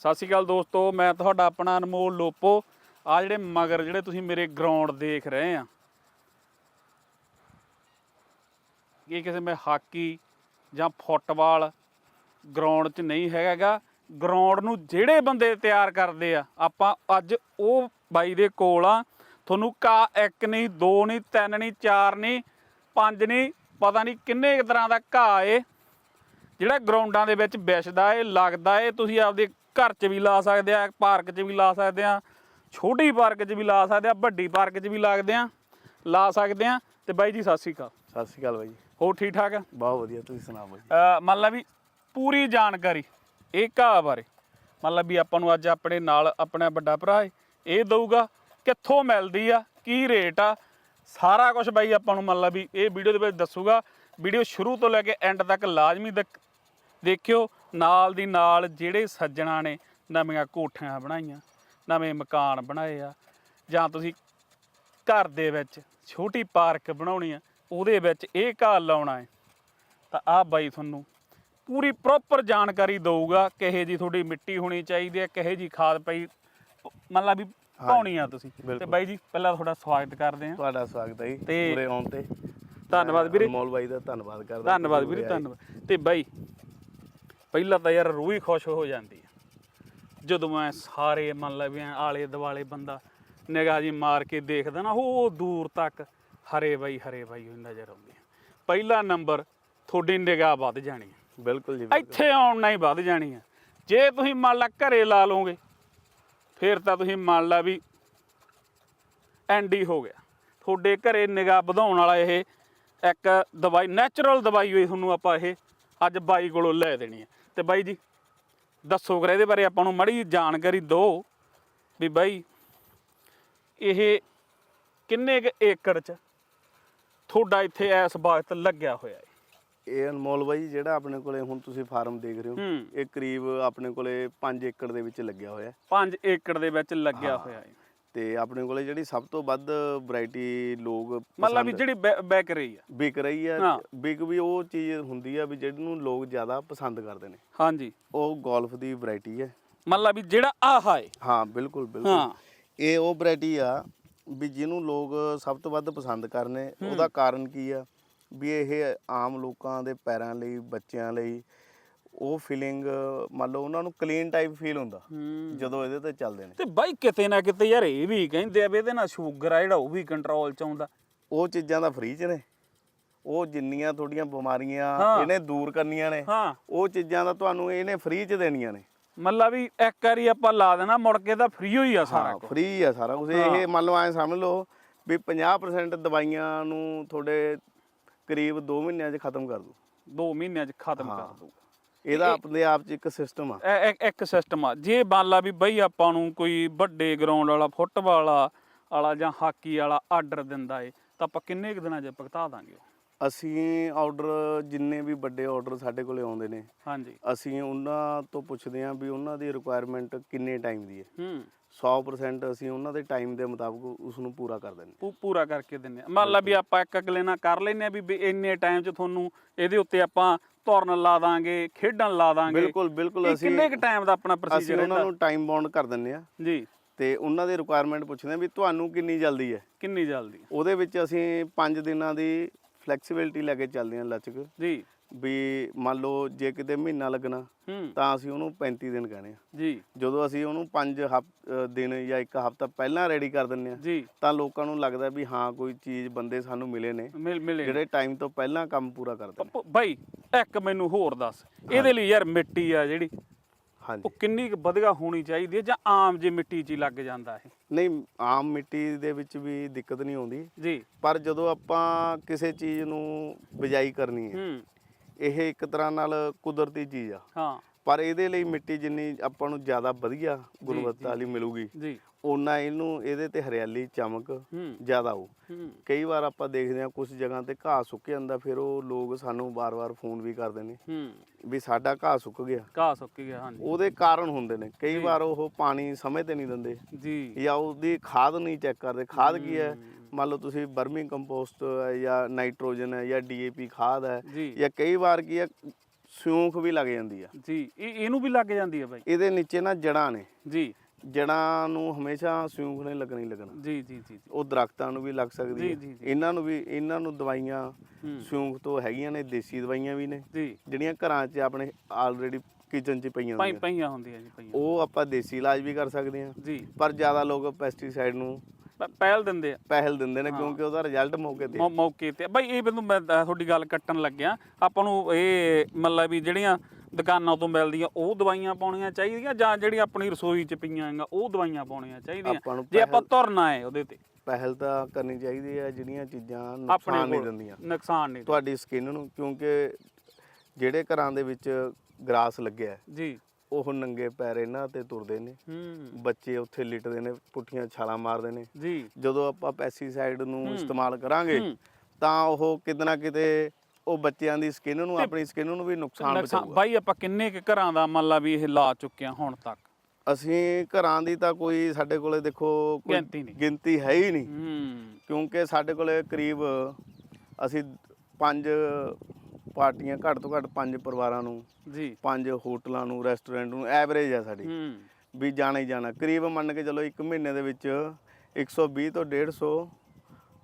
ਸਤਿ ਸ਼੍ਰੀ ਅਕਾਲ ਦੋਸਤੋ, ਮੈਂ ਤੁਹਾਡਾ ਆਪਣਾ ਅਨਮੋਲ ਲੋਪੋ। ਆ ਜਿਹੜੇ ਮਗਰ ਜਿਹੜੇ ਤੁਸੀਂ ਮੇਰੇ ਗਰਾਊਂਡ ਦੇਖ ਰਹੇ ਆ। ਇਹ ਕਿਸੇ ਮੈਂ ਹਾਕੀ ਜਾਂ ਫੁੱਟਬਾਲ ਗਰਾਊਂਡ 'ਚ ਨਹੀਂ ਹੈਗਾਗਾ ਗਰਾਊਂਡ ਨੂੰ ਜਿਹੜੇ ਬੰਦੇ ਤਿਆਰ ਕਰਦੇ ਆ, ਆਪਾਂ ਅੱਜ ਉਹ ਬਾਈ ਦੇ ਕੋਲ ਆ। ਤੁਹਾਨੂੰ ਕਾ ਇੱਕ ਨਹੀਂ, ਦੋ ਨਹੀਂ, ਤਿੰਨ ਨਹੀਂ, ਚਾਰ ਨਹੀਂ, ਪੰਜ ਨਹੀਂ, ਪਤਾ ਨਹੀਂ ਕਿੰਨੇ ਕੁ ਤਰ੍ਹਾਂ ਦਾ ਘਾਹ ਏ। ਜਿਹੜਾ ਗਰਾਊਂਡਾਂ ਦੇ ਵਿੱਚ ਵਿਛਦਾ ਏ ਲੱਗਦਾ ਏ ਤੁਸੀਂ ਆਪਦੇ ਘਰ 'ਚ ਵੀ ਲਾ ਸਕਦੇ ਆ ਪਾਰਕ 'ਚ ਵੀ ਲਾ ਸਕਦੇ ਆ ਛੋਟੀ ਪਾਰਕ 'ਚ ਵੀ ਲਾ ਸਕਦੇ ਆ ਵੱਡੀ ਪਾਰਕ 'ਚ ਵੀ ਲੱਗਦੇ ਆ ਲਾ ਸਕਦੇ ਆ। ਤੇ ਬਾਈ ਜੀ ਸਤਿ ਸ਼੍ਰੀ ਅਕਾਲ। ਸਤਿ ਸ਼੍ਰੀ ਅਕਾਲ ਬਾਈ। ਹੋਰ ਠੀਕ ਠਾਕ? ਆ ਬਹੁਤ ਵਧੀਆ ਤੁਸੀਂ ਸੁਣਾਓ ਬਾਈ? ਅਹ ਮੰਨ ਲਾ ਵੀ ਪੂਰੀ ਜਾਣਕਾਰੀ ਇਹ ਘਾਹ ਬਾਰੇ। ਮੰਨ ਲਾ ਵੀ ਆਪਾਂ ਨੂੰ ਅੱਜ ਆਪਣੇ ਨਾਲ ਆਪਣਾ ਵੱਡਾ ਭਰਾ ਏ ਇਹ ਦਊਗਾ ਕਿੱਥੋਂ ਮਿਲਦੀ ਆ ਕੀ ਰੇਟ ਆ ਸਾਰਾ ਕੁਝ ਬਾਈ ਆਪਾਂ ਨੂੰ ਮੰਨ ਲਾ ਵੀ ਇਹ ਵੀਡੀਓ ਦੇ ਵਿੱਚ ਦੱਸੂਗਾ। ਵੀਡੀਓ ਸ਼ੁਰੂ ਤੋਂ ਲੈ ਕੇ ਐਂਡ ਤੱਕ ਲਾਜ਼ਮੀ ਦੇਖ- ਦੇਖਿਓ ਨਾਲ ਦੀ ਨਾਲ ਜਿਹੜੇ ਸੱਜਣਾ ਨੇ ਨਵੀਆਂ ਕੋਠੀਆਂ ਬਣਾਈਆਂ ਨਵੇਂ ਮਕਾਨ ਬਣਾਏ ਆ ਜਾਂ ਤੁਸੀਂ ਘਰ ਦੇ ਵਿੱਚ ਛੋਟੀ ਪਾਰਕ ਬਣਾਉਣੀ ਆ ਉਹਦੇ ਵਿੱਚ ਇਹ ਘਾਹ ਲਾਉਣਾ ਹੈ ਤਾਂ ਆਹ ਬਾਈ ਤੁਹਾਨੂੰ ਪੂਰੀ ਪ੍ਰੋਪਰ ਜਾਣਕਾਰੀ ਦਊਗਾ ਕਿਹੇ ਜੀ ਤੁਹਾਡੀ ਮਿੱਟੀ ਹੋਣੀ ਚਾਹੀਦੀ ਹੈ ਕਿਹੇ ਜੀ ਖਾਦ ਪਈ ਮੰਨ ਲਾ ਵੀ ਪਾਉਣੀ ਆ ਤੁਸੀਂ। ਤੇ। ਬਾਈ ਜੀ ਪਹਿਲਾਂ ਤੁਹਾਡਾ ਸਵਾਗਤ ਕਰਦੇ ਹਾਂ। ਤੁਹਾਡਾ ਸਵਾਗਤ ਹੈ ਜੀ ਪੂਰੇ ਆਉਣ ਤੇ। ਧੰਨਵਾਦ ਵੀਰੇ। ਅਨਮੋਲ ਬਾਈ ਦਾ ਧੰਨਵਾਦ ਕਰਦਾ। ਧੰਨਵਾਦ ਵੀਰੇ ਧੰਨਵਾਦ। ਤੇ ਬਾਈ ਪਹਿਲਾਂ ਤਾਂ ਯਾਰ ਰੂਹ ਹੀ ਖੁਸ਼ ਹੋ ਜਾਂਦੀ ਹੈ ਜਦੋਂ ਮੈਂ ਸਾਰੇ ਮੰਨ ਲਾ ਵੀ ਆਲੇ ਦੁਆਲੇ ਬੰਦਾ ਨਿਗਾਹ ਜੀ ਮਾਰ ਕੇ ਦੇਖਦਾ ਨਾ ਉਹ ਦੂਰ ਤੱਕ ਹਰੇ ਬਾਈ ਹਰੇ ਬਾਈ ਹੋਈ ਨਜ਼ਰ ਆਉਂਦੇ ਆ। ਪਹਿਲਾ ਨੰਬਰ ਤੁਹਾਡੀ ਨਿਗਾਹ ਵੱਧ ਜਾਣੀ ਹੈ ਬਿਲਕੁਲ ਜੀ। ਇੱਥੇ ਆਉਣ ਨਾਲ ਹੀ ਵੱਧ ਜਾਣੀ ਆ। ਜੇ ਤੁਸੀਂ ਮੰਨ ਲਾ ਘਰੇ ਲਾ ਲਓਗੇ ਫਿਰ ਤਾਂ ਤੁਸੀਂ ਮੰਨ ਲਾ ਵੀ ਐਂਡੀ ਹੋ ਗਿਆ। ਤੁਹਾਡੇ ਘਰੇ ਨਿਗਾਹ ਵਧਾਉਣ ਵਾਲਾ ਇਹ ਇੱਕ ਦਵਾਈ ਨੈਚੁਰਲ ਦਵਾਈ ਹੋਈ ਤੁਹਾਨੂੰ ਆਪਾਂ ਇਹ ਅੱਜ ਬਾਈ ਕੋਲੋਂ ਲੈ ਦੇਣੀ ਹੈ ਤੇ ਬਾਈ ਜੀ ਦੱਸੋ ਕਰ ਇਹਦੇ ਬਾਰੇ ਆਪਾਂ ਨੂੰ ਮੜੀ ਜਾਣਕਾਰੀ ਦਿਓ ਵੀ ਬਾਈ ਇਹ ਕਿੰਨੇ ਕੁ ਏਕੜ ਚ ਤੁਹਾਡਾ ਇੱਥੇ ਇਸ ਵਕਤ ਲੱਗਿਆ ਹੋਇਆ ਹੈ? ਇਹ ਅਨਮੋਲ ਬਾਈ ਜਿਹੜਾ ਆਪਣੇ ਕੋਲੇ ਹੁਣ ਤੁਸੀਂ ਫਾਰਮ ਦੇਖ ਰਹੇ ਹੋ ਹੂੰ। ਇਹ ਕਰੀਬ ਆਪਣੇ ਕੋਲੇ 5 ਏਕੜ ਦੇ ਵਿੱਚ ਲੱਗਿਆ ਹੋਇਆ ਹੈ। 5 ਏਕੜ ਦੇ ਵਿੱਚ ਲੱਗਿਆ ਹੋਇਆ ਹੈ। ਤੇ ਆਪਣੇ ਕੋਲੇ ਜਿਹੜੀ ਸਭ ਤੋਂ ਵੱਧ ਵੈਰਾਈਟੀ ਲੋਕ ਮਤਲਬ ਵੀ ਜਿਹੜੀ ਬੈ- ਵਿਕ ਰਹੀ ਆ। ਵਿਕ ਰਹੀ ਹਾਂ। ਵਿਕ ਵੀ ਉਹ ਚੀਜ਼ ਹੁੰਦੀ ਆ ਵੀ ਜਿਹਨੂੰ ਲੋਕ ਜ਼ਿਆਦਾ ਪਸੰਦ ਕਰਦੇ ਨੇ। ਹਾਂਜੀ। ਉਹ ਗੋਲਫ ਦੀ ਵੈਰਾਈਟੀ ਹੈ ਮਤਲਬ ਵੀ ਜਿਹੜਾ ਆਹ ਹੈ ਹਾਂ ਬਿਲਕੁਲ। ਬਿਲਕੁਲ। ਇਹ ਉਹ ਵੈਰਾਈਟੀ ਆ ਵੀ ਜਿਹਨੂੰ ਲੋਕ ਸਭ ਤੋਂ ਵੱਧ ਪਸੰਦ ਕਰਨੇ ਉਹਦਾ ਕਾਰਨ ਕੀ ਆ ਵੀ ਇਹ ਆਮ ਲੋਕਾਂ ਦੇ ਪੈਰਾਂ ਲਈ ਬੱਚਿਆਂ ਲਈ ਉਹ ਫੀਲਿੰਗ ਮੰਨ ਲਓ ਉਹਨਾਂ ਨੂੰ ਕਲੀਨ ਟਾਈਪ ਫੀਲ ਹੁੰਦਾ ਜਦੋਂ ਇਹਦੇ ਤੇ ਚੱਲਦੇ ਨੇ। ਤੇ ਬਾਈ ਕਿਤੇ ਨਾ ਕਿਤੇ ਯਾਰ ਇਹ ਵੀ ਕਹਿੰਦੇ ਆ ਵੀ ਇਹਦੇ ਨਾਲ ਸ਼ੂਗਰ ਆ ਜਿਹੜਾ ਉਹ ਵੀ ਕੰਟਰੋਲ ਚ ਆਉਂਦਾ। ਉਹ ਚੀਜ਼ਾਂ ਦਾ ਫ੍ਰੀ ਚ ਨੇ। ਉਹ ਜਿੰਨੀਆਂ ਤੁਹਾਡੀਆਂ ਬਿਮਾਰੀਆਂ। ਇਹਨੇ ਦੂਰ ਕਰਨੀਆਂ ਨੇ ਉਹ ਚੀਜ਼ਾਂ ਦਾ ਤੁਹਾਨੂੰ ਇਹਨੇ ਫ੍ਰੀ ਚ ਦੇਣੀਆਂ ਨੇ। ਮਤਲਬ ਵੀ ਇੱਕ ਵਾਰੀ ਆਪਾਂ ਲਾ ਦੇਣਾ ਮੁੜ ਕੇ ਤਾਂ ਫ੍ਰੀ ਹੋਈ ਆ ਸਾਰਾ ਕੁਝ ਫ੍ਰੀ ਆ ਸਾਰਾ ਕੁਝ ਇਹ ਮੰਨ ਲਓ ਐ ਸਮਝ ਲਓ ਵੀ 50% ਦਵਾਈਆਂ ਨੂੰ ਤੁਹਾਡੇ ਕਰੀਬ 2 ਮਹੀਨਿਆਂ 'ਚ ਖਤਮ ਕਰ ਦੂ 2 ਮਹੀਨਿਆਂ ਚ ਖਤਮ। ਕਰ ਦੂਗਾ ਇਹਦਾ ਆਪਣੇ ਆਪ 'ਚ ਇੱਕ ਸਿਸਟਮ ਆ। ਇਹ ਇੱਕ- ਸਿਸਟਮ ਆ। ਜੇ ਮੰਨ ਲਾ ਵੀ ਬਈ ਆਪਾਂ ਨੂੰ ਕੋਈ ਵੱਡੇ ਗਰਾਊਂਡ ਵਾਲਾ ਫੁੱਟਬਾਲ ਵਾਲਾ ਵਾਲਾ ਜਾਂ ਹਾਕੀ ਵਾਲਾ ਆਰਡਰ ਦਿੰਦਾ ਏ ਤਾਂ ਆਪਾਂ ਕਿੰਨੇ ਕੁ ਦਿਨਾਂ 'ਚ ਭੁਗਤਾ ਦਾਂਗੇ ਉਹ? ਅਸੀਂ ਆਰਡਰ ਜਿੰਨੇ ਵੀ ਵੱਡੇ ਆਰਡਰ ਸਾਡੇ ਕੋਲੇ ਆਉਂਦੇ ਨੇ ਹਾਂਜੀ। ਅਸੀਂ ਉਹਨਾਂ ਤੋਂ ਪੁੱਛਦੇ ਹਾਂ ਵੀ ਉਹਨਾਂ ਦੀ ਰਿਕੁਆਇਰਮੈਂਟ ਕਿੰਨੇ ਟਾਈਮ ਦੀ ਹੈ। ਹੂੰ 100% ਅਸੀਂ ਉਹਨਾਂ ਦੇ ਟਾਈਮ ਦੇ ਮੁਤਾਬਕ ਉਸ ਨੂੰ ਪੂਰਾ ਕਰ ਦਿੰਦੇ ਪੂ- ਪੂਰਾ ਕਰਕੇ ਦਿੰਨੇ ਆ ਮੰਨ ਲਾ ਵੀ ਆਪਾਂ ਇੱਕ ਅਗਲੇ ਨਾਲ ਕਰ ਲੈਨੇ ਆ ਵੀ ਵੀ ਇੰਨੇ ਟਾਈਮ 'ਚ ਤੁਹਾਨੂੰ ਇਹਦੇ ਉੱਤੇ ਆਪਾਂ ਤੁਰਨ ਲਾ ਦਾਂਗੇ ਖੇਡਣ ਲਾ ਹਾਂ। ਦਾਂਗੇ। ਬਿਲਕੁਲ ਬਿਲਕੁਲ ਅਸੀਂ ਕਿੰਨੇ ਕੁ ਟਾਈਮ ਦਾ ਆਪਣਾ ਅਸੀਂ ਪ੍ਰੋਸੀਜਰ ਉਹਨਾਂ ਰਹਿੰਦਾ ਨੂੰ ਟਾਈਮ ਬਾਉਂਡ ਕਰ ਦਿੰਦੇ ਆ ਜੀ। ਤੇ ਉਹਨਾਂ ਦੀ ਰਿਕੁਆਇਰਮੈਂਟ ਪੁੱਛਦੇ ਆ ਵੀ ਤੁਹਾਨੂੰ ਕਿੰਨੀ ਜਲਦੀ ਹੈ। ਕਿੰਨੀ ਜਲਦੀ? ਉਹਦੇ ਵਿੱਚ ਅਸੀਂ 5 ਦਿਨਾਂ ਦੀ ਫਲੈਕਸੀਬਿਲਟੀ ਲੈ ਕੇ ਚੱਲਦੇ ਹਾਂ ਲਚਕ। ਜੀ। ਵੀ ਮੰਨ ਲਓ ਜੇ ਕਿਤੇ ਮਹੀਨਾ ਲੱਗਣਾ ਹੂੰ। ਤਾਂ ਅਸੀਂ ਉਹਨੂੰ 35 ਦਿਨ ਕਹਿੰਦੇ ਆ ਜੀ। ਜਦੋਂ ਅਸੀਂ ਉਹਨੂੰ 5 ਦਿਨ ਜਾਂ ਇੱਕ ਹਫ਼ਤਾ ਪਹਿਲਾਂ ਰੈਡੀ ਕਰ ਦਿੰਦੇ ਆ ਜੀ। ਤਾਂ ਲੋਕਾਂ ਨੂੰ ਲੱਗਦਾ ਵੀ ਹਾਂ ਕੋਈ ਚੀਜ਼ ਬੰਦੇ ਸਾਨੂੰ ਮਿਲੇ ਨੇ ਮਿਲ ਮਿਲੇ ਜਿਹੜੇ ਟਾਈਮ ਤੋਂ ਪਹਿਲਾਂ ਕੰਮ ਪੂਰਾ ਕਰਦੇ ਨੇ ਬਾਈ ਇੱਕ ਮੈਨੂੰ ਹੋਰ ਦੱਸ। ਇਹਦੇ ਲਈ ਯਾਰ ਮਿੱਟੀ ਆ ਜਿਹੜੀ ਹਾਂਜੀ। ਉਹ ਕਿੰਨੀ ਵਧੀਆ ਹੋਣੀ ਚਾਹੀਦੀ ਹੈ ਜਾਂ ਆਮ ਜੇ ਮਿੱਟੀ 'ਚ ਹੀ ਲੱਗ ਜਾਂਦਾ ਇਹ? ਨਹੀਂ ਆਮ ਮਿੱਟੀ ਦੇ ਵਿੱਚ ਵੀ ਦਿੱਕਤ ਨਹੀਂ ਆਉਂਦੀ। ਜੀ। ਪਰ ਜਦੋਂ ਆਪਾਂ ਕਿਸੇ ਚੀਜ਼ ਨੂੰ ਬਿਜਾਈ ਕਰਨੀ ਹੈ ਹੂੰ। ਇਹ ਇੱਕ ਤਰ੍ਹਾਂ ਨਾਲ ਕੁਦਰਤੀ ਚੀਜ਼ ਆ। ਹਾਂ। ਪਰ ਇਹਦੇ ਲਈ ਮਿੱਟੀ ਜਿੰਨੀ ਆਪਾਂ ਨੂੰ ਜ਼ਿਆਦਾ ਵਧੀਆ ਗੁਣਵੱਤਾ ਵਾਲੀ ਮਿਲੂਗੀ ਜੀ। ਓਨਾ ਇਹਨੂੰ ਇਹਦੇ ਤੇ ਹਰਿਆਲੀ ਚਮਕ ਜ਼ਿਆਦਾ ਹੋ। ਕਈ ਵਾਰ ਆਪਾਂ ਦੇਖਦੇ ਹਾਂ ਕੁਝ ਜਗ੍ਹਾ ਤੇ ਘਾਹ ਸੁੱਕ ਜਾਂਦਾ ਫਿਰ ਉਹ ਲੋਕ ਸਾਨੂੰ ਵਾਰ-ਵਾਰ ਫੋਨ ਵੀ ਕਰਦੇ ਨੇ ਵੀ ਸਾਡਾ ਘਾਹ ਸੁੱਕ ਗਿਆ। ਘਾਹ ਸੁੱਕ ਗਿਆ ਹਾਂਜੀ। ਉਹਦੇ ਕਾਰਨ ਹੁੰਦੇ ਨੇ। ਕਈ ਵਾਰ ਉਹ ਪਾਣੀ ਸਮੇਂ ਤੇ ਨਹੀਂ ਦਿੰਦੇ ਜੀ। ਜਾਂ ਉਹਦੀ ਖਾਦ ਨਹੀਂ ਚੈੱਕ ਕਰਦੇ। ਖਾਦ ਕੀ ਹੈ। ਮੰਨ ਲਓ ਤੁਸੀਂ ਬਰਮੀ ਕੰਪੋਸਟ ਹੈ ਜਾਂ ਨਾਈਟ੍ਰੋਜਨ ਹੈ ਜਾਂ ਡੀਏਪੀ ਖਾਦ ਹੈ ਜੀ। ਜਾਂ ਕਈ ਵਾਰ ਕੀ ਹੈ ਸਿਉਂਖ ਵੀ ਲੱਗ ਜਾਂਦੀ ਆ। ਜੀ ਇਹ ਇਹਨੂੰ ਵੀ ਲੱਗ ਜਾਂਦੀ ਹੈ ਬਾਈ। ਇਹਦੇ ਨੀਚੇ ਨਾ ਜੜਾਂ ਨੇ। ਜੀ। ਜੜਾਂ ਨੂੰ ਹਮੇਸ਼ਾ ਸਿਉਂਖ ਨੇ ਲੱਗਣੀ ਲੱਗਣਾ। ਜੀ ਜੀ ਜੀ ਜੀ। ਉਹ ਦਰਖਤਾਂ ਨੂੰ ਵੀ ਲੱਗ ਸਕਦੀ ਜੀ, ਹੈ ਜੀ, ਜੀ। ਇਹਨਾਂ ਨੂੰ ਵੀ ਇਹਨਾਂ ਨੂੰ ਦਵਾਈਆਂ ਹੂੰ। ਸਿਉਂਖ ਤੋਂ ਹੈਗੀਆਂ ਨੇ ਦੇਸੀ ਦਵਾਈਆਂ ਵੀ ਨੇ। ਜੀ। ਜਿਹੜੀਆਂ ਘਰਾਂ 'ਚ ਆਪਣੇ ਆਲਰੇਡੀ ਕਿਚਨ 'ਚ ਪਈਆਂ ਪਾਈ ਹੁੰਦੀਆਂ। ਪਈਆਂ ਹੁੰਦੀਆਂ ਜੀ ਪਈਆਂ ਉਹ ਆਪਾਂ ਦੇਸੀ ਇਲਾਜ ਵੀ ਕਰ ਸਕਦੇ ਹਾਂ ਜੀ। ਪਰ ਜ਼ਿਆਦਾ ਲੋਕ ਪੈਸਟੀਸਾਈਡ ਨੂੰ ਪ- ਪਹਿਲ ਦਿੰਦੇ ਆ। ਪਹਿਲ ਦਿੰਦੇ ਨੇ ਕਿਉਂਕਿ ਉਹਦਾ ਰਿਜ਼ਲਟ ਮੌਕੇ ਤੇ। ਮੌ- ਮੌਕੇ ਤੇ ਬਾਈ ਇਹ ਮੈਨੂੰ ਮੈਂ ਤੁਹਾਡੀ ਗੱਲ ਕੱਟਣ ਲੱਗਿਆ। ਆਪਾਂ ਨੂੰ ਇਹ ਮਤਲਬ ਵੀ ਜਿਹੜੀਆਂ ਦੁਕਾਨਾਂ ਤੋਂ ਮਿਲਦੀਆਂ ਉਹ ਦਵਾਈਆਂ ਪਾਉਣੀਆਂ ਚਾਹੀਦੀਆਂ ਜਾਂ ਜਿਹੜੀਆਂ ਆਪਣੀ ਰਸੋਈ 'ਚ ਪਈਆਂ ਹੈਗਾ ਉਹ ਦਵਾਈਆਂ ਪਾਉਣੀਆਂ ਆਪਾਂ ਚਾਹੀਦੀਆਂ ਨੂੰ ਜੇ ਆਪਾਂ ਤੁਰਨਾ ਹੈ ਉਹਦੇ ਤੇ। ਪਹਿਲ ਤਾਂ ਕਰਨੀ ਚਾਹੀਦੀ ਹੈ ਜਿਹੜੀਆਂ ਚੀਜ਼ਾਂ ਨੁਕਸਾਨ ਨਹੀਂ ਕੋਲ ਦਿੰਦੀਆਂ। ਨੁਕਸਾਨ ਨਹੀਂ ਤੁਹਾਡੀ ਸਕਿਨ ਨੂੰ ਕਿਉਂਕਿ ਜਿਹੜੇ ਘਰਾਂ ਦੇ ਵਿੱਚ ਗਰਾਸ ਲੱਗਿਆ ਹੈ, ਜੀ। ਉਹ ਨੰਗੇ ਪੈਰ ਇਹਨਾਂ ਤੇ ਤੁਰਦੇ ਨੇ। ਹੂੰ। ਬੱਚੇ ਉੱਥੇ ਲਿਟਦੇ ਨੇ ਪੁੱਠੀਆਂ ਛਾਲਾਂ ਮਾਰਦੇ ਨੇ। ਜੀ। ਜਦੋਂ ਆਪਾਂ ਪੈਸਟੀਸਾਈਡ ਨੂੰ ਇਸਤੇਮਾਲ ਕਰਾਂਗੇ। ਤਾਂ ਉਹ ਕਿਤੇ ਨਾ ਕਿਤੇ ਉਹ ਬੱਚਿਆਂ ਦੀ ਸਕਿਨ ਨੂੰ ਆਪਣੀ ਸਕਿਨ ਨੂੰ ਵੀ ਨੁਕਸਾਨ ਪਹੁੰਚਾਊਗਾ ਬਾਈ ਆਪਾਂ ਕਿੰਨੇ ਕੁ ਘਰਾਂ ਦਾ ਮੰਨ ਲਾ ਵੀ ਇਹ ਲਾ ਚੁੱਕੇ ਆ ਹੁਣ ਤੱਕ? ਅਸੀਂ ਘਰਾਂ ਦੀ ਤਾਂ ਕੋਈ ਸਾਡੇ ਕੋਲੇ ਦੇਖੋ ਕੋਈ ਗਿਣਤੀ ਨਹੀਂ। ਗਿਣਤੀ ਹੈ ਹੀ ਨਹੀਂ। ਹੂੰ। ਕਿਉਂਕਿ ਸਾਡੇ ਕੋਲੇ ਕਰੀਬ ਅਸੀਂ ਪੰਜ ਪਾਰਟੀਆਂ ਘੱਟ ਤੋਂ ਘੱਟ ਪੰਜ ਪਰਿਵਾਰਾਂ ਨੂੰ ਜੀ। ਪੰਜ ਹੋਟਲਾਂ ਨੂੰ ਰੈਸਟੋਰੈਂਟ ਨੂੰ ਐਵਰੇਜ ਹੈ ਸਾਡੀ। ਹੂੰ। ਵੀ ਜਾਣਾ ਹੀ ਜਾਣਾ। ਕਰੀਬ ਮੰਨ ਕੇ ਚਲੋ ਇੱਕ ਮਹੀਨੇ ਦੇ ਵਿੱਚ 120 ਤੋਂ 150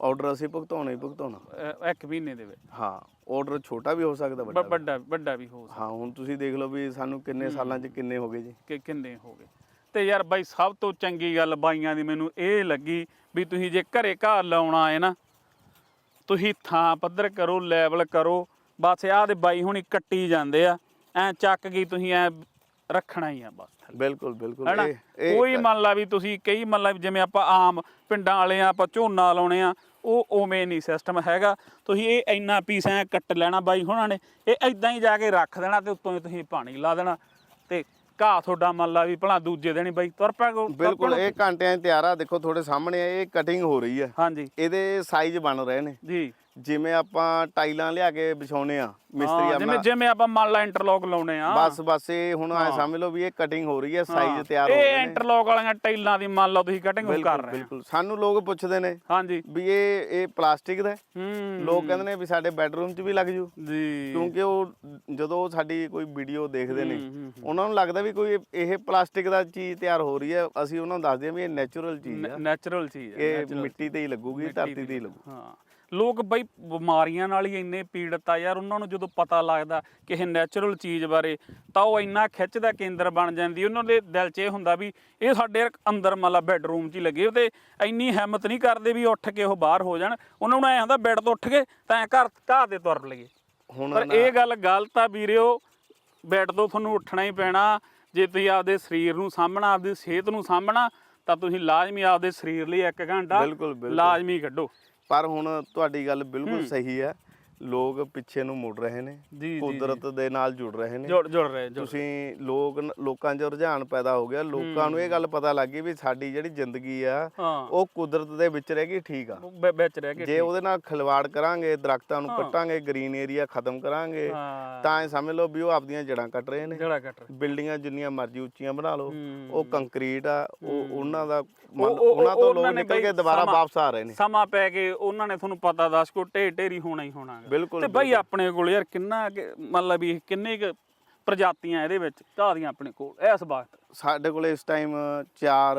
ਆਰਡਰ ਅਸੀਂ ਭੁਗਤਾਉਣਾ ਹੀ ਭੁਗਤਾਉਣਾ। ਅ, ਇੱਕ ਮਹੀਨੇ ਦੇ ਵਿੱਚ। ਹਾਂ ਆਰਡਰ ਛੋਟਾ ਵੀ ਹੋ ਸਕਦਾ ਬ- ਵੱਡਾ ਵੀ। ਵੱਡਾ ਵੱਡਾ ਵੀ ਹੋ ਹਾਂ ਹੁਣ ਤੁਸੀਂ ਦੇਖ ਲਓ ਵੀ ਸਾਨੂੰ ਕਿੰਨੇ ਸਾਲਾਂ 'ਚ ਕਿੰਨੇ ਹੋ ਗਏ ਜੀ। ਕਿ ਕਿੰਨੇ ਹੋ ਗਏ। ਤੇ ਯਾਰ ਬਾਈ ਸਭ ਤੋਂ ਚੰਗੀ ਗੱਲ ਬਾਈਆਂ ਦੀ ਮੈਨੂੰ ਇਹ ਲੱਗੀ ਵੀ ਤੁਸੀਂ ਜੇ ਘਰੇ ਘਰ ਲਾਉਣਾ ਹੈ ਨਾ ਤੁਸੀਂ ਥਾਂ ਪੱਧਰ ਕਰੋ ਲੈਵਲ ਕਰੋ ਬਸ ਆਹ ਦੇ ਬਾਈ ਹੁਣੀ ਕੱਟੀ ਜਾਂਦੇ ਆ ਐ ਚੱਕ ਗਈ ਤੁਸੀਂ ਐ ਰੱਖਣਾ ਹੀ ਆ ਬਸ। ਬਿਲਕੁਲ ਬਿਲਕੁਲ। ਇਹ ਕੋਈ ਮੰਨ ਲਾ ਵੀ ਤੁਸੀਂ ਕਈ ਮੰਨ ਲਾ ਜਿਵੇਂ ਆਪਾਂ ਆਮ ਪਿੰਡਾਂ ਵਾਲੇ ਆ ਆਪਾਂ ਝੋਨਾ ਲਾਉਣੇ ਆ ਉਹ ਉਵੇਂ ਨਹੀਂ ਸਿਸਟਮ ਹੈਗਾ। ਤੁਸੀਂ ਇਹ ਇੰਨਾ ਪੀਸ ਐ ਕੱਟ ਲੈਣਾ ਬਾਈ ਹੁਣਾਂ ਨੇ ਇਹ ਐਦਾਂ ਹੀ ਜਾ ਕੇ ਰੱਖ ਦੇਣਾ ਤੇ ਉੱਤੋਂ ਹੀ ਤੁਸੀਂ ਪਾਣੀ ਲਾ ਦੇਣਾ। ਤੇ ਘਾਹ ਤੁਹਾਡਾ ਮੰਨ ਲਾ ਵੀ ਭਲਾ ਦੂਜੇ ਦਿਨ ਬਾਈ ਤੁਰ ਪੈ ਗੋ ਬਿਲਕੁਲ ਇਹ ਘੰਟਿਆਂ ਤਿਆਰ ਆ। ਦੇਖੋ ਤੁਹਾਡੇ ਸਾਹਮਣੇ ਆ, ਇਹ ਕਟਿੰਗ ਹੋ ਰਹੀ ਹੈ ਹਾਂਜੀ। ਇਹਦੇ ਸਾਈਜ਼ ਬਣ ਰਹੇ ਨੇ। ਜੀ। ਜਿਵੇਂ ਆਪਾਂ ਟਾਈਲਾਂ ਲਿਆ ਕੇ ਵਿਛਾਉਨੇ ਆ ਮਿਸਤਰੀ ਹਾਂ, ਜਿਵੇਂ ਆਪਣਾ। ਜਿਵੇਂ ਆਪਾਂ ਮੰਨ ਲਾ ਇੰਟਰਲੌਕ ਲਾਉਣੇ ਆ। ਬਸ ਬਸ ਇਹ ਹੁਣ ਐ ਸਮਝ ਲਓ ਵੀ ਇਹ ਕਟਿੰਗ ਹੋ ਰਹੀ ਹੈ ਸਾਈਜ਼ ਤਿਆਰ ਹੋ ਇਹ ਰਹੇ ਨੇ। ਇੰਟਰਲੌਕ ਵਾਲੀਆਂ ਟਾਈਲਾਂ ਦੀ ਮੰਨ ਲਓ ਤੁਸੀਂ ਕਟਿੰਗ ਕਰ ਰਹੇ ਬਿਲਕੁਲ। ਸਾਨੂੰ ਲੋਕ ਪੁੱਛਦੇ ਨੇ ਹਾਂਜੀ। ਵੀ ਇਹ ਇਹ ਪਲਾਸਟਿਕ ਦਾ ਹੈ? ਹੂੰ। ਲੋਕ ਕਹਿੰਦੇ ਨੇ ਵੀ ਸਾਡੇ ਬੈੱਡਰੂਮ 'ਚ ਵੀ ਲੱਗ ਜੂ। ਜੀ। ਕਿਉਂਕਿ ਉਹ ਜਦੋਂ ਸਾਡੀ ਕੋਈ ਵੀਡੀਓ ਦੇਖਦੇ ਨੇ ਹੂੰ, ਹੂੰ, ਉਹਨਾਂ ਨੂੰ ਲੱਗਦਾ ਵੀ ਕੋਈ ਇਹ ਪਲਾਸਟਿਕ ਦਾ ਚੀਜ਼ ਤਿਆਰ ਹੋ ਰਹੀ ਹੈ। ਅਸੀਂ ਉਹਨਾਂ ਨੂੰ ਦੱਸਦੇ ਹਾਂ ਵੀ ਇਹ ਨੈਚੁਰਲ ਚੀਜ਼ ਆ। ਨੈਚੁਰਲ ਚੀਜ਼ ਹੈ ਇਹ ਮਿੱਟੀ ਤੇ ਹੀ ਲੱਗੂਗੀ ਧਰਤੀ ਤੇ ਹੀ ਲੱਗੂ। ਹਾਂ। ਲੋਕ ਬਈ ਬਿਮਾਰੀਆਂ ਨਾਲ ਹੀ ਇੰਨੇ ਪੀੜਤ ਆ ਯਾਰ ਉਹਨਾਂ ਨੂੰ ਜਦੋਂ ਪਤਾ ਲੱਗਦਾ ਕਿਸੇ ਨੈਚੁਰਲ ਚੀਜ਼ ਬਾਰੇ ਤਾਂ ਉਹ ਇੰਨਾ ਖਿੱਚ ਦਾ ਕੇਂਦਰ ਬਣ ਜਾਂਦੀ ਉਹਨਾਂ ਦੇ ਦਿਲ 'ਚ ਇਹ ਹੁੰਦਾ ਵੀ ਇਹ ਸਾਡੇ ਅੰਦਰ ਮਤਲਬ ਬੈੱਡਰੂਮ 'ਚ ਹੀ ਲੱਗੇ ਤੇ ਇੰਨੀ ਹਿੰਮਤ ਨਹੀਂ ਕਰਦੇ ਵੀ ਉੱਠ ਕੇ ਉਹ ਬਾਹਰ ਹੋ ਜਾਣ। ਉਹਨਾਂ ਨੂੰ ਐ ਹੁੰਦਾ ਬੈੱਡ ਤੋਂ ਉੱਠ ਕੇ ਤਾਂ ਘਰ ਘਾਹ ਤੇ ਤੁਰ ਲਈਏ। ਹੁਣ ਪਰ ਇਹ ਗੱਲ ਗਲਤ ਆ ਵੀਰਿਓ ਬੈੱਡ ਤੋਂ ਤੁਹਾਨੂੰ ਉੱਠਣਾ ਹੀ ਪੈਣਾ। ਜੇ ਤੁਸੀਂ ਆਪਦੇ ਸਰੀਰ ਨੂੰ ਸਾਂਭਣਾ ਆਪਦੀ ਸਿਹਤ ਨੂੰ ਸਾਂਭਣਾ ਤਾਂ ਤੁਸੀਂ ਲਾਜ਼ਮੀ ਆਪਦੇ ਸਰੀਰ ਲਈ 1 ਘੰਟਾ। ਲਾਜ਼ਮੀ ਕੱਢੋ। ਪਰ ਹੁਣ ਤੁਹਾਡੀ ਗੱਲ ਬਿਲਕੁਲ ਸਹੀ ਹੈ। ਲੋਕ ਪਿੱਛੇ ਨੂੰ ਮੁੜ ਰਹੇ ਨੇ ਜੀ, ਜੀ, ਕੁਦਰਤ ਦੇ ਨਾਲ ਜੁੜ ਰਹੇ ਨੇ। ਜੁੜ ਜੁੜ ਰਹੇ ਜੁੜ ਤੁਸੀਂ ਲੋਕ ਲੋਕਾਂ 'ਚ ਰੁਝਾਨ ਪੈਦਾ ਹੋ ਗਿਆ ਲੋਕਾਂ ਨੂੰ ਇਹ ਗੱਲ ਪਤਾ ਲੱਗ ਗਈ ਵੀ ਸਾਡੀ ਜਿਹੜੀ ਜ਼ਿੰਦਗੀ ਆ ਹਾਂ। ਉਹ ਕੁਦਰਤ ਦੇ ਵਿੱਚ ਰਹਿ ਗਈ ਠੀਕ ਆ। ਵਿੱਚ ਰਹਿ ਕੇ ਜੇ ਉਹਦੇ ਨਾਲ ਖਿਲਵਾੜ ਕਰਾਂਗੇ ਦਰਖਤਾਂ ਨੂੰ ਕੱਟਾਂਗੇ ਗ੍ਰੀਨ ਏਰੀਆ ਖਤਮ ਕਰਾਂਗੇ ਹਾਂ। ਤਾਂ ਇਹ ਸਮਝ ਲਓ ਵੀ ਉਹ ਆਪਦੀਆਂ ਜੜਾਂ ਕੱਟ ਰਹੇ ਨੇ। ਜਿਹੜਾ ਕੱਟ ਰਹੇ। ਬਿਲਡਿੰਗਾਂ ਜਿੰਨੀਆਂ ਮਰਜ਼ੀ ਉੱਚੀਆਂ ਬਣਾ ਲਓ ਹੂੰ। ਉਹ ਕੰਕਰੀਟ ਆ ਉਹ ਉਹਨਾਂ ਦਾ ਮੰਨ- ਉਹ- ਉਹ- ਉਹਨਾਂ ਤੋਂ ਉਹਨਾਂ ਲੋਕ ਨੇ ਨਿਕਲ ਕੇ ਦੁਬਾਰਾ ਸਮਾਂ- ਵਾਪਸ ਆ ਰਹੇ ਨੇ। ਸਮਾਂ ਪੈ ਕੇ ਉਹਨਾਂ ਨੇ ਤੁਹਾਨੂੰ ਪਤਾ ਦੱਸ ਕੋ ਢੇ ਢੇਰੀ ਹੋਣਾ ਹੀ ਹੋਣਾ। ਬਿਲਕੁਲ ਤੇ ਬਈ ਆਪਣੇ ਕੋਲ ਯਾਰ ਕਿੰਨਾ ਕੁ- ਮਤਲਬ ਵੀ ਕਿੰਨੇ ਕੁ ਪ੍ਰਜਾਤੀਆਂ ਇਹਦੇ ਵਿੱਚ ਘਾਹ ਦੀਆਂ ਆਪਣੇ ਕੋਲ ਇਸ ਵਕਤ ਸਾਡੇ ਕੋਲੇ ਇਸ ਟਾਈਮ ਚਾਰ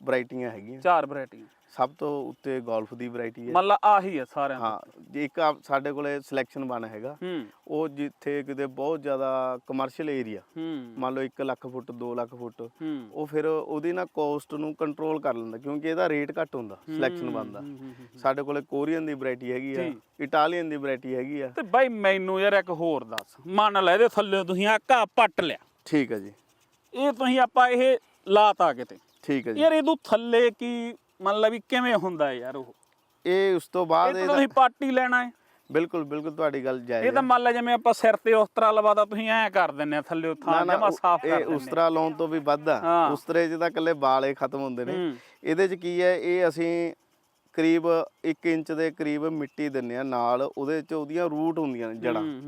ਵੈਰਾਈਟੀਆਂ ਹੈਗੀਆਂ। ਚਾਰ ਵੈਰਾਈਟੀਆਂ ਸਭ ਤੋਂ ਉੱਤੇ ਗੋਲਫ ਦੀ ਵੈਰਾਈਟੀ ਹੈ। ਮਤਲਬ ਆਹੀ ਆ ਸਾਰਿਆਂ ਦਾ ਹਾਂ ਜੇ ਇੱਕ ਸਾਡੇ ਕੋਲੇ ਸਿਲੈਕਸ਼ਨ ਬਣ ਹੈਗਾ ਹੂੰ। ਉਹ ਜਿੱਥੇ ਕਿਤੇ ਬਹੁਤ ਜ਼ਿਆਦਾ ਕਮਰਸ਼ੀਅਲ ਏਰੀਆ ਹੂੰ। ਮੰਨ ਲਓ 1 ਲੱਖ ਫੁੱਟ 2 ਲੱਖ ਫੁੱਟ ਹੂੰ। ਉਹ ਫਿਰ ਉਹਦੀ ਨਾ ਕੋਸਟ ਨੂੰ ਕੰਟਰੋਲ ਕਰ ਲੈਂਦਾ ਕਿਉਂਕਿ ਇਹਦਾ ਰੇਟ ਘੱਟ ਹੁੰਦਾ ਸਿਲੈਕਸ਼ਨ ਬਣਦਾ। ਹੂੰ, ਹੂੰ, ਹੂੰ। ਸਾਡੇ ਕੋਲੇ ਕੋਰੀਅਨ ਦੀ ਵੈਰਾਈਟੀ ਹੈਗੀ ਆ ਜੀ। ਇਟਾਲੀਅਨ ਦੀ ਵੈਰਾਈਟੀ ਹੈਗੀ ਆ। ਤੇ ਬਾਈ ਮੈਨੂੰ ਯਾਰ ਇੱਕ ਹੋਰ ਦੱਸ ਮੰਨ ਲੈ ਇਹਦੇ ਥੱਲੇ ਤੁਸੀਂ ਆ ਘਾਹ ਪੱਟ ਲਿਆ। ਠੀਕ ਹੈ ਜੀ। ਇਹ ਤੁਸੀਂ ਆਪਾਂ ਇਹ ਲਾਤਾ ਕਿਤੇ। ਠੀਕ ਹੈ ਜੀ। ਯਾਰ ਇਹਦੋਂ ਥੱਲੇ ਕੀ ਮੰਨ ਲਾ ਵੀ ਕਿਵੇਂ ਹੁੰਦਾ ਯਾਰ ਉਹ? ਇਹ ਉਸ ਤੋਂ ਇਹ ਬਾਅਦ ਤਾਂ ਇਹਦਾ ਤੁਸੀਂ ਹੀ ਲੈਣਾ ਹੈ। ਬਿਲਕੁਲ ਬਿਲਕੁਲ ਤੁਹਾਡੀ ਗੱਲ ਜਾਇਜ਼ ਇਹ ਤਾਂ ਮੰਨ ਲਾ ਜਿਵੇਂ ਆਪਾਂ ਸਿਰ ਤੇ ਉਸ ਤਰ੍ਹਾਂ ਲਵਾਦਾ ਤੁਸੀਂ ਐਂ ਕਰ ਦਿੰਨੇ ਆ ਥੱਲੇ ਥਾਂ ਜਮਾ ਸਾਫ਼ ਕਰ ਇਹ ਦਿੰਨੇ ਉਸ ਤਰ੍ਹਾਂ ਲਾਉਣ ਤੋਂ ਵੀ ਵੱਧ ਆ। ਹਾਂ। ਉਸ ਤਰ੍ਹਾਂ 'ਚ ਤਾਂ ਇਕੱਲੇ ਵਾਲ ਖਤਮ ਹੁੰਦੇ ਨੇ। ਇਹਦੇ 'ਚ ਕੀ ਹੈ ਇਹ ਅਸੀਂ ਕਰੀਬ 1 ਇੰਚ ਦੇ ਕਰੀਬ ਮਿੱਟੀ ਦਿੰਨੇ ਆ ਨਾਲ ਉਹਦੇ 'ਚ ਉਹਦੀਆਂ ਰੂਟ ਹੁੰਦੀਆਂ ਨੇ ਜੜਾਂ।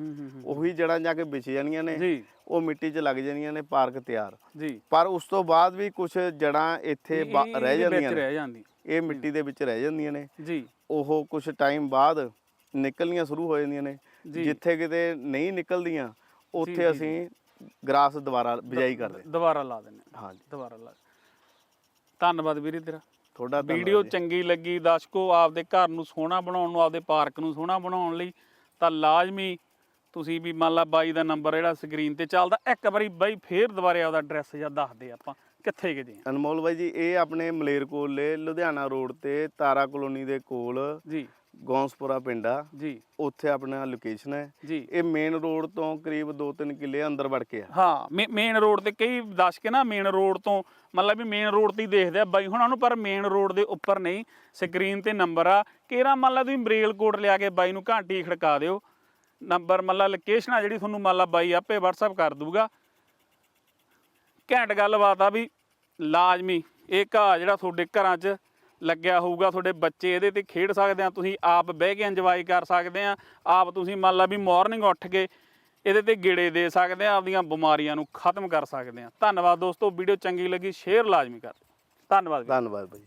ਉਹੀ ਜੜਾਂ ਜਾ ਕੇ ਵਿਛ ਜਾਣੀਆਂ ਨੇ ਜੀ। ਉਹ ਮਿੱਟੀ 'ਚ ਲੱਗ ਜਾਣੀਆਂ ਨੇ ਪਾਰਕ ਤਿਆਰ। ਜੀ। ਪਰ ਉਸ ਤੋਂ ਬਾਅਦ ਵੀ ਕੁਝ ਜੜਾਂ ਇੱਥੇ ਬਾ- ਰਹਿ ਜਾਂਦੀਆਂ ਨੇ। ਰਹਿ ਜਾਂਦੀ। ਇਹ ਮਿੱਟੀ ਦੇ ਵਿੱਚ ਰਹਿ ਜਾਂਦੀਆਂ ਨੇ। ਜੀ। ਉਹ ਕੁਝ ਟਾਈਮ ਬਾਅਦ ਨਿਕਲਣੀਆਂ ਸ਼ੁਰੂ ਹੋ ਜਾਂਦੀਆਂ ਨੇ। ਜੀ। ਜਿੱਥੇ ਕਿਤੇ ਨਹੀਂ ਨਿਕਲਦੀਆਂ ਉੱਥੇ ਅਸੀਂ ਗ੍ਰਾਸ ਦੁਬਾਰਾ ਬਿਜਾਈ ਕਰਦੇ ਦੁਬਾਰਾ ਲਾ ਦਿੰਦੇ ਹਾਂ। ਹਾਂਜੀ। ਦੁਬਾਰਾ ਲਾ ਧੰਨਵਾਦ ਵੀਰੇ ਤੇਰਾ। ਤੁਹਾਡਾ ਧੰਨਵਾਦ ਵੀਡੀਓ ਜੀ। ਚੰਗੀ ਲੱਗੀ ਦਰਸ਼ਕੋ ਆਪਦੇ ਘਰ ਨੂੰ ਸੋਹਣਾ ਬਣਾਉਣ ਨੂੰ ਆਪਦੇ ਪਾਰਕ ਨੂੰ ਸੋਹਣਾ ਬਣਾਉਣ ਲਈ ਤਾਂ ਲਾਜ਼ਮੀ ਤੁਸੀਂ ਵੀ ਮੰਨ ਲਾ ਬਾਈ ਦਾ ਨੰਬਰ ਜਿਹੜਾ ਸਕਰੀਨ ਤੇ ਚੱਲਦਾ ਇੱਕ ਵਾਰੀ ਬਾਈ ਫੇਰ ਦੁਬਾਰੇ ਆਪਦਾ ਐਡਰੈਸ ਜਾਂ ਦੱਸ ਦੇ ਆਪਾਂ ਕਿੱਥੇ ਗਏ ਜੀ ਅਨਮੋਲ ਬਾਈ ਜੀ ਇਹ ਆਪਣੇ ਮਲੇਰਕੋਟਲੇ ਲੁਧਿਆਣਾ ਰੋਡ ਤੇ ਤਾਰਾ ਕਲੋਨੀ ਦੇ ਕੋਲ ਜੀ ਗੌਂਸਪੁਰਾ ਪਿੰਡ ਆ। ਜੀ। ਉੱਥੇ ਆਪਣਾ ਲੋਕੇਸ਼ਨ ਹੈ। ਜੀ। ਇਹ ਮੇਨ ਰੋਡ ਤੋਂ ਕਰੀਬ 2-3 ਕਿੱਲੇ ਅੰਦਰ ਵੜ ਕੇ ਆ। ਹਾਂ ਮੇਨ ਰੋਡ ਤੇ ਕਈ ਦੱਸ ਕੇ ਨਾ ਮੇਨ ਰੋਡ ਤੋਂ ਮਤਲਬ ਵੀ ਮੇਨ ਰੋਡ ਤੇ ਹੀ ਦੇਖਦੇ ਆ ਬਾਈ ਹੁਣਾਂ ਨੂੰ ਪਰ ਮੇਨ ਰੋਡ ਦੇ ਉੱਪਰ ਨਹੀਂ। ਸਕਰੀਨ ਤੇ ਨੰਬਰ ਆ। ਕਿਹੜਾ ਮੰਨ ਲਾ ਤੁਸੀਂ ਬਰੇਲ ਕੋਡ ਲਿਆ ਕੇ ਬਾਈ ਨੂੰ ਘੰਟੀ ਖੜਕਾ ਦਿਓ। ਨੰਬਰ ਮੰਨ ਲਾ ਲੋਕੇਸ਼ਨ ਆ ਜਿਹੜੀ ਤੁਹਾਨੂੰ ਮੰਨ ਲਾ ਬਾਈ ਆਪੇ WhatsApp ਕਰ ਦੂਗਾ ਘੈਂਟ ਗੱਲਬਾਤ ਆ ਵੀ ਲਾਜ਼ਮੀ ਇਹ ਘਾਹ ਜਿਹੜਾ ਤੁਹਾਡੇ ਘਰਾਂ 'ਚ ਲੱਗਿਆ ਹੋਊਗਾ ਤੁਹਾਡੇ ਬੱਚੇ ਇਹਦੇ ਤੇ ਖੇਡ ਸਕਦੇ ਆ, ਤੁਸੀਂ ਆਪ ਬਹਿ ਕੇ ਇੰਜੋਏ ਕਰ ਸਕਦੇ ਆ, ਆਪ ਤੁਸੀਂ ਮੰਨ ਲਾ ਵੀ ਮਾਰਨਿੰਗ ਉੱਠ ਕੇ ਇਹਦੇ ਤੇ ਗੇੜੇ ਦੇ ਸਕਦੇ ਆ, ਆਪਦੀਆਂ ਬਿਮਾਰੀਆਂ ਨੂੰ ਖਤਮ ਕਰ ਸਕਦੇ ਆ। ਧੰਨਵਾਦ ਦੋਸਤੋ, ਵੀਡੀਓ ਚੰਗੀ ਲੱਗੀ ਸ਼ੇਅਰ ਲਾਜ਼ਮੀ ਕਰ ਧੰਨਵਾਦ ਧੰਨਵਾਦ ਬਾਈ।